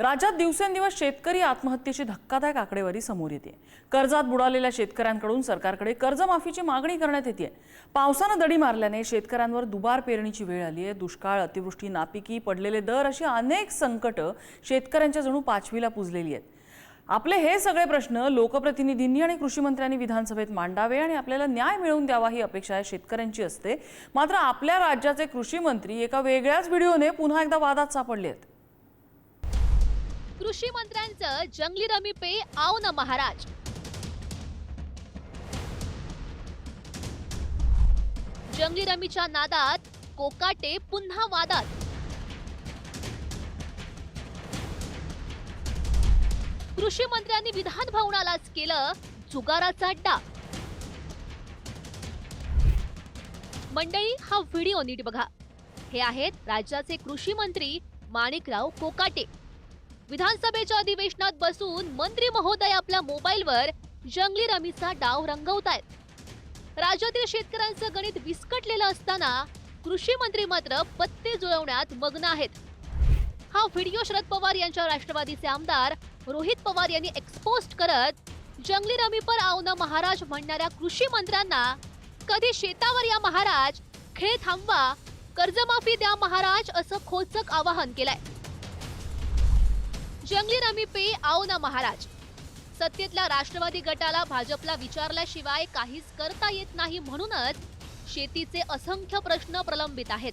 राज्यात दिवसेंदिवस शेतकरी आत्महत्येची धक्कादायक आकडेवारी समोर येते कर्जात बुडालेल्या शेतकऱ्यांकडून सरकारकडे कर्जमाफीची मागणी करण्यात येते पावसानं दडी मारल्याने शेतकऱ्यांवर दुबार पेरणीची वेळ आली आहे. दुष्काळ अतिवृष्टी नापिकी पडलेले दर अशी अनेक संकटं शेतकऱ्यांच्या जणू पाचवीला पुजलेली आहेत. आपले हे सगळे प्रश्न लोकप्रतिनिधींनी आणि कृषी मंत्र्यांनी विधानसभेत मांडावे आणि आपल्याला न्याय मिळवून द्यावा ही अपेक्षा शेतकऱ्यांची असते. मात्र आपल्या राज्याचे कृषी मंत्री एका वेगळ्याच व्हिडिओने पुन्हा एकदा वादात सापडले आहेत. कृषी मंत्र्यांचं जंगली रमी पे आव ना महाराज. जंगली रमीच्या नादात कोकाटे पुन्हा वादात. कृषी मंत्र्यांनी विधान भवनालाच केलं जुगाराचा अड्डा. मंडळी हा व्हिडिओ नीट बघा. हे आहेत राज्याचे कृषी मंत्री माणिकराव कोकाटे. विधानसभेच्या अधिवेशनात बसून मंत्री महोदय आपल्या मोबाईलवर जंगली रमीचा डाव रंगवतायत. राज्यातील शेतकऱ्यांचं गणित विस्कटलेलं असताना कृषी मंत्री मात्र पत्ते जुळवण्यात मग्न आहेत. हा व्हिडिओ शरद पवार यांच्या राष्ट्रवादीचे आमदार रोहित पवार यांनी एक्सपोस्ट करत जंगली रमी पर आवना महाराज म्हणणाऱ्या कृषी मंत्र्यांना कधी शेतावर या महाराज खेळ थांबवा कर्जमाफी द्या महाराज असं खोचक आवाहन केलंय. जंगली रमी पे आओ ना महाराज. सत्तेतल्या राष्ट्रवादी गटाला भाजपला विचारल्याशिवाय काहीच करता येत नाही म्हणूनच शेतीचे असंख्य प्रश्न प्रलंबित आहेत.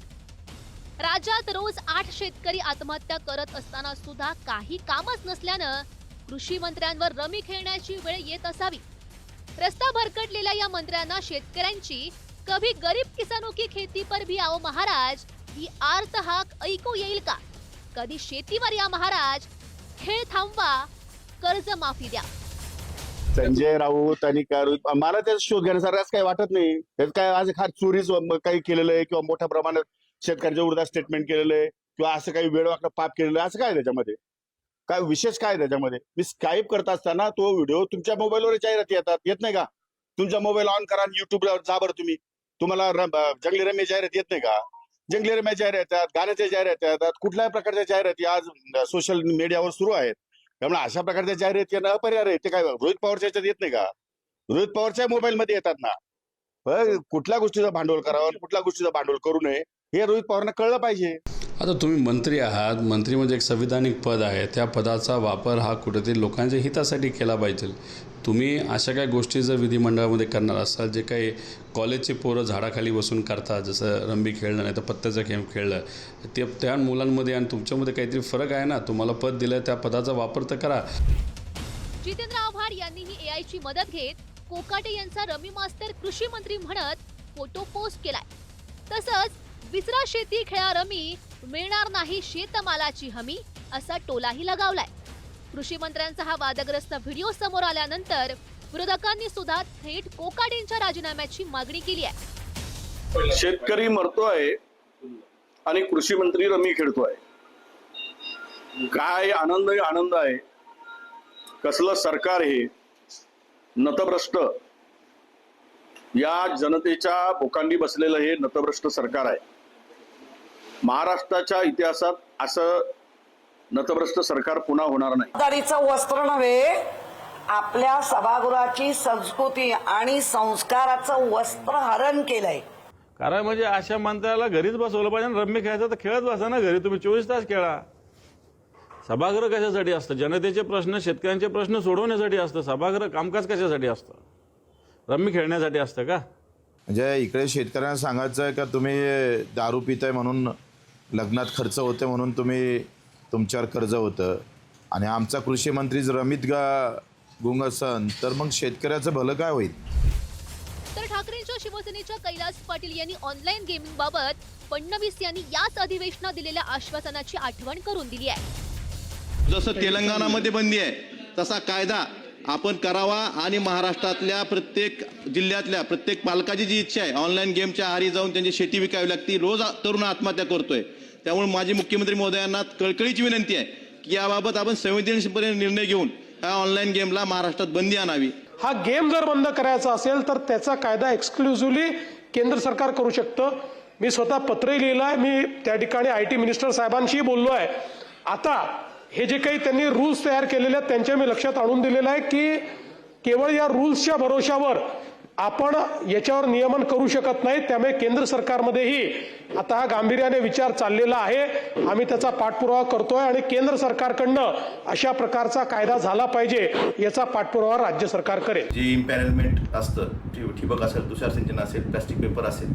राज्यात रोज आठ शेतकरी आत्महत्या करत असताना सुद्धा काही कामच नसल्यानं कृषी मंत्र्यांवर रमी खेळण्याची वेळ येत असावी. रस्ता भरकटलेल्या या मंत्र्यांना शेतकऱ्यांची कभी गरीब किसानों की खेती पर भी आओ महाराज ही आर्त हाक ऐकू येईल का? कधी शेतीवर या महाराज खेळ थांबवा. कर्ज माफी द्या. संजय राऊत आणि काय मला त्याचा शोध घेण्यासारखं असं काही वाटत नाही. त्यात काय आज खात चोरीच काही केलेलं आहे किंवा मोठ्या प्रमाणात शेतकऱ्यांच्या विरोधात स्टेटमेंट केलेलं आहे किंवा असं काही वेळवाकडं पाप केलेलं आहे असं काय आहे त्याच्यामध्ये? काय विशेष काय आहे त्याच्यामध्ये? मी स्काईप करत असताना तो व्हिडिओ तुमच्या मोबाईलवर जाहिराती येतात. येत नाही का? तुमचा मोबाईल ऑन करा युट्यूबवर जा बरं तुम्ही. तुम्हाला जंगली रम्य जाहिरात येत नाही का? जंगली रम्य जाहिरात येतात गाण्याच्या जाहिराती येतात कुठल्याही प्रकारच्या जाहिराती आज सोशल मीडियावर सुरू आहेत. त्यामुळे अशा प्रकारच्या जाहिराती यांना अपरिहार आहे. ते काय रोहित पवारच्या याच्यात येत नाही का? रोहित पवारच्या मोबाईल मध्ये येतात ना. कुठल्या गोष्टीचं भांडवल करावं कुठल्या गोष्टीचं भांडवल करू नये हे रोहित पवारांना कळलं पाहिजे. आता तुम्ही मंत्री आहात मंत्री म्हणजे एक संविधानिक पद आहे. त्या पदाचा वापर हा कुठेतरी लोकांच्या हितासाठी केला पाहिजे. तुम्ही अशा काही गोष्टी जर विधिमंडळामध्ये करणार असाल जे काही कॉलेजचे पोरं झाडाखाली बसून करतात जसं रंबी खेळणं नाही तर पत्त्याचा गेम खेळलं ते त्या मुलांमध्ये आणि तुमच्यामध्ये काहीतरी फरक आहे ना? तुम्हाला पद दिलं त्या पदाचा वापर तर करा. जितेंद्र आव्हाड यांनीही एआयची मदत घेत कोकाटे यांचा रमी मास्टर कृषी मंत्री म्हणत फोटो पोस्ट केलाय. तसंच विसरा शेती खेळा रमी मिळणार नाही शेतमालाची हमी असा टोलाही लगावलाय. कृषी मंत्र्यांचा हा वादग्रस्त व्हिडिओ समोर आल्यानंतर विरोधकांनी सुद्धा थेट कोकाटेंच्या राजीनाम्याची मागणी केली आहे. शेतकरी मरतोय आणि कृषी मंत्री रमी खेळतोय काय आनंद आनंद आहे? कसलं सरकार हे? नतभ्रष्ट. या जनतेच्या भोकांडी बसलेलं हे नतभ्रष्ट सरकार आहे. महाराष्ट्राच्या इतिहासात असं नतभ्रष्ट सरकार पुन्हा होणार नाही. जबाबदारीचं वस्त्र नव्हे आपल्या सभागृहाची संस्कृती आणि संस्काराचं वस्त्र हरण केलंय. कारण म्हणजे अशा मंत्र्याला घरीच बसवलं पाहिजे आणि रम्मी खेळायचं तर खेळत बसा ना घरी. तुम्ही चोवीस तास खेळा. सभागृह कशासाठी असतं? जनतेचे प्रश्न शेतकऱ्यांचे प्रश्न सोडवण्यासाठी असतं. सभागृह कामकाज कशासाठी असतं? रम्मी खेळण्यासाठी असतं का? म्हणजे इकडे शेतकऱ्यांना सांगायचं आहे का तुम्ही दारू पिताय म्हणून लग्नात खर्च होते म्हणून तुम्ही तुमच्यावर कर्ज होतं. आणि आमचा कृषी मंत्री जर अमित गा गुंग असन तर मग शेतकऱ्याचं भलं काय होईल? तर ठाकरेंच्या शिवसेनेच्या कैलास पाटील यांनी ऑनलाईन गेमिंग बाबत फडणवीस यांनी याच अधिवेशनात दिलेल्या आश्वासनाची आठवण करून दिली आहे. जसं तेलंगणामध्ये बंदी आहे तसा कायदा आपण करावा आणि महाराष्ट्रातल्या प्रत्येक जिल्ह्यातल्या प्रत्येक पालकाची जी इच्छा आहे ऑनलाईन गेमच्या आहारी जाऊन त्यांची शेती विकावी लागती रोज तरुण आत्महत्या करतोय. त्यामुळे माझी मुख्यमंत्री महोदयांना कळकळीची विनंती आहे की याबाबत आपण संवेदनशीलपणे निर्णय घेऊन या ऑनलाईन गेमला महाराष्ट्रात बंदी आणावी. हा गेम जर बंद करायचा असेल तर त्याचा कायदा एक्सक्लुझिव्हली केंद्र सरकार करू शकतं. मी स्वतः पत्रही लिहिलं आहे मी त्या ठिकाणी आय टी मिनिस्टर साहेबांशीही बोललो आहे आता हे जे काही त्यांनी रूल्स तयार केलेले आहेत त्यांच्या मी लक्षात आणून दिलेलं आहे की केवळ या रूल्सच्या भरोशावर आपण याच्यावर नियमन करू शकत नाही त्यामुळे केंद्र सरकारमध्येही आता हा गांभीर्याने विचार चाललेला आहे. आम्ही त्याचा पाठपुरावा करतोय आणि केंद्र सरकारकडनं अशा प्रकारचा कायदा झाला पाहिजे याचा पाठपुरावा राज्य सरकार करेल. जे इम्पॅनलमेंट असतं ठिबक असेल तुषार सिंचन असेल प्लास्टिक पेपर असेल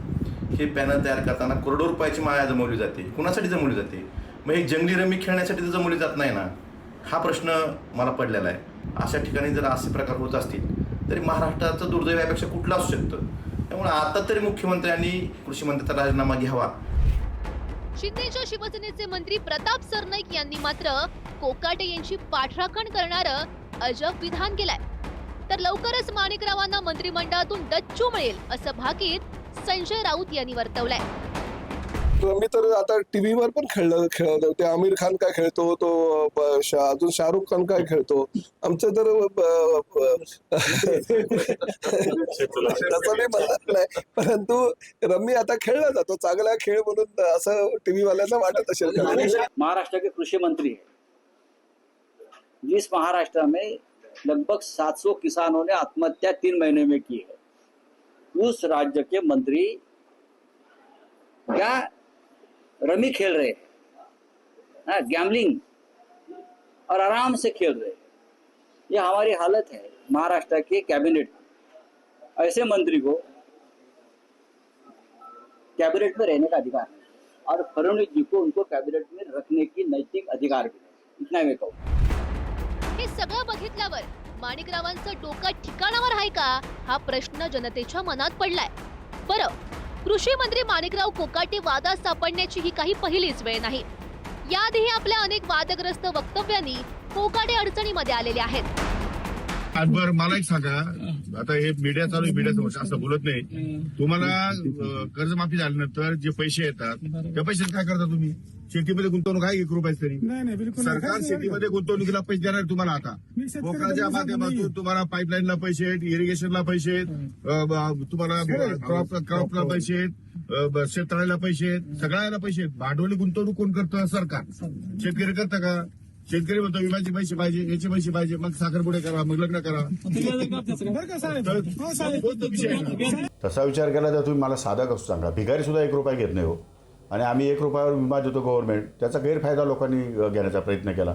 हे पॅनल तयार करताना करोडो रुपयाची माया जमवली जाते. कुणासाठी जमवली जाते? मग हे जंगली रमी खेळण्यासाठी तर जमवली जात नाही ना? हा प्रश्न मला पडलेला आहे. अशा ठिकाणी जर असे प्रकार होत असतील तरी महाराष्ट्राचं दुर्दैव यापेक्षा कुठलं असू शकतं? त्यामुळे आता तरी मुख्यमंत्र्यांनी कृषी मंत्र्याचा राजीनामा घ्यावा. शिंदेच्या शिवसेनेचे मंत्री प्रताप सरनाईक यांनी मात्र कोकाटे यांची पाठराखण करणारं अजब विधान केलंय. तर लवकरच माणिकरावांना मंत्रिमंडळातून डच्चू मिळेल असं भाकीत संजय राऊत यांनी वर्तवलंय. मी तर आता टीव्हीवर पण खेळलं खेळत होते आमिर खान काय खेळतो तो अजून शाहरुख खान काय खेळतो. आमचं तर तसं मी म्हणत नाही. परंतु रम्मी आता खेळला जातो. चांगला खेळ म्हणून असं टीव्ही वाल्याला वाटत असेल. महाराष्ट्र के कृषी मंत्री जिस महाराष्ट्र में लगभग 700 किसानों ने आत्महत्या तीन महीने में की है उस राज्य के मंत्री. क्या रमी खेल रहे हैं। गैमलिंग और आराम से खेल रहे ये हमारी हालत है महाराष्ट्र के कैबिनेट ऐसे मंत्री को कैबिनेट में रहने का अधिकार है। और फडणवीस जी को उनको कैबिनेट में रखने की नैतिक अधिकार भी इतना मैं कहूँ। हे सगळं बघितल्यावर माणिकरावांचं डोकं ठिकाणावर आहे का? हा प्रश्न जनतेच्या मनात पडलाय. बरं कृषी मंत्री माणिकराव कोकाटे वादात सापडण्याची ही काही पहिलीच वेळ नाही. याआधीही आपल्या अनेक वादग्रस्त वक्तव्यांनी कोकाटे अडचणीमध्ये आलेले आहेत. बर मला एक सांगा. आता हे मीडिया चालू आहे मीडिया समोर असं बोलत नाही. तुम्हाला कर्जमाफी झाल्यानंतर जे पैसे येतात त्या पैशात काय करता तुम्ही? शेतीमध्ये गुंतवणूक आहे एक रुपयाच तरी. सरकार शेतीमध्ये गुंतवणुकीला पैसे देणार तुम्हाला आता. पोखराच्या माध्यमातून तुम्हाला पाईपलाईनला पैसे आहेत इरिगेशनला पैसे आहेत तुम्हाला क्रॉप क्रॉपला पैसे आहेत अं, ब- शेततळ्याला पैसे आहेत सगळ्याला पैसे आहेत. भांडवली गुंतवणूक कोण करतं? सरकार. शेतकरी करतं का? शेतकरी म्हणतो विम्याचे पैसे पाहिजे याचे पैसे पाहिजे मग साखरपुडे करा मग लग्न करा. ना. तसा विचार केला तर तुम्ही मला साधा कसं सांगा? भिकारी सुद्धा एक रुपया घेत नाही हो. आणि आम्ही एक रुपयावर विमा देतो गव्हर्नमेंट त्याचा गैरफायदा लोकांनी घेण्याचा प्रयत्न केला.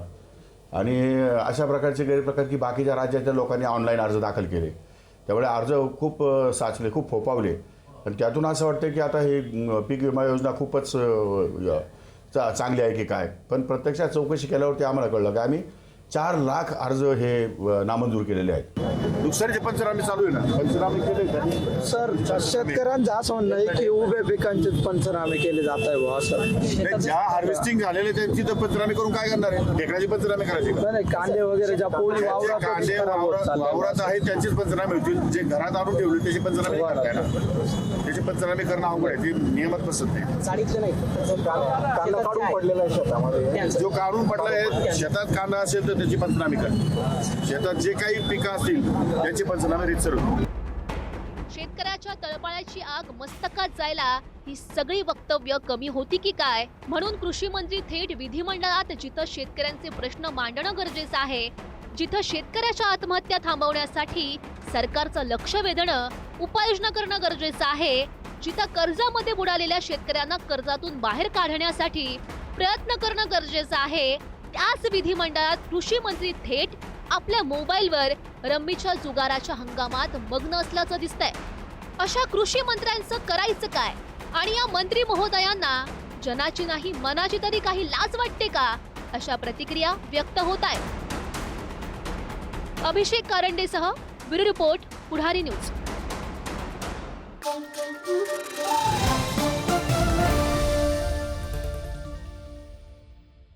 आणि अशा प्रकारचे गैरप्रकार की बाकीच्या राज्यातल्या लोकांनी ऑनलाईन अर्ज दाखल केले. त्यामुळे अर्ज खूप अ, साचले खूप फोपावले आणि त्यातून असं वाटतं की आता हे पीक विमा योजना खूपच चा चांगली आहे की काय? पण प्रत्यक्षात चौकशी केल्यावरती आम्हाला कळलं. की आम्ही? चार लाख अर्ज हे नामंजूर केलेले आहेत. नुकसानीचे पंचनामे चालू आहे ना पंचनामे केले का? सर शेतकऱ्यांचं असं म्हणणं आहे की उभ्या पिकांचे पंचनामे केले जात आहे बुवा असं. नाही, ज्या हार्वेस्टिंग झालेले त्यांची तर पंचनामे करून काय करणार आहे? ढेकळाची पंचनामे करायची का? नाही कांदे वगैरे ज्या पोळी वावरात कांदे वावरात वावरात आहेत त्यांचेच पंचनामे होतील. जे घरात आणून ठेवले त्याचे पंचनामे नाही करता येणार त्याचे पंचनामे करणं अवघड आहे. ते नियमात बसत नाही. चाळीतले नाही. कांदा काढून पडलेला आहे शेतामध्ये. जो काढून पडला आहे शेतात कांदा असेल तर त्याची पंचनामे कर. शेतात जे काही पिकं असतील त्याचे पंचनामे रितसर होतील शेतकऱ्याच्या तळपाळ्याची आग मस्तकात जायला ही सगळी वक्तव्य कमी होती की काय? म्हणून कृषी मंत्री थेट विधिमंडळात जिथं शेतकऱ्यांचे प्रश्न मांडणं गरजेचं आहे जिथं शेतकऱ्याच्या आत्महत्या थांबवण्यासाठी सरकारचं लक्ष वेधणं उपाययोजना करणं गरजेचं आहे जिथं कर्जामध्ये बुडालेल्या शेतकऱ्यांना कर्जातून बाहेर काढण्यासाठी प्रयत्न करणं गरजेचं आहे त्याच विधिमंडळात कृषी मंत्री थेट आपल्या मोबाईलवर रम्मीच्या जुगाराच्या हंगामात मग्न असल्याचं दिसतंय. अशा कृषी मंत्र्यांचं करायचं काय? आणि या मंत्री महोदयांना जनाची नाही मनाची तरी काही लाज वाटते का? अशा प्रतिक्रिया व्यक्त होत आहेत. अभिषेक कारंडेसह ब्युरो रिपोर्ट पुढारी न्यूज.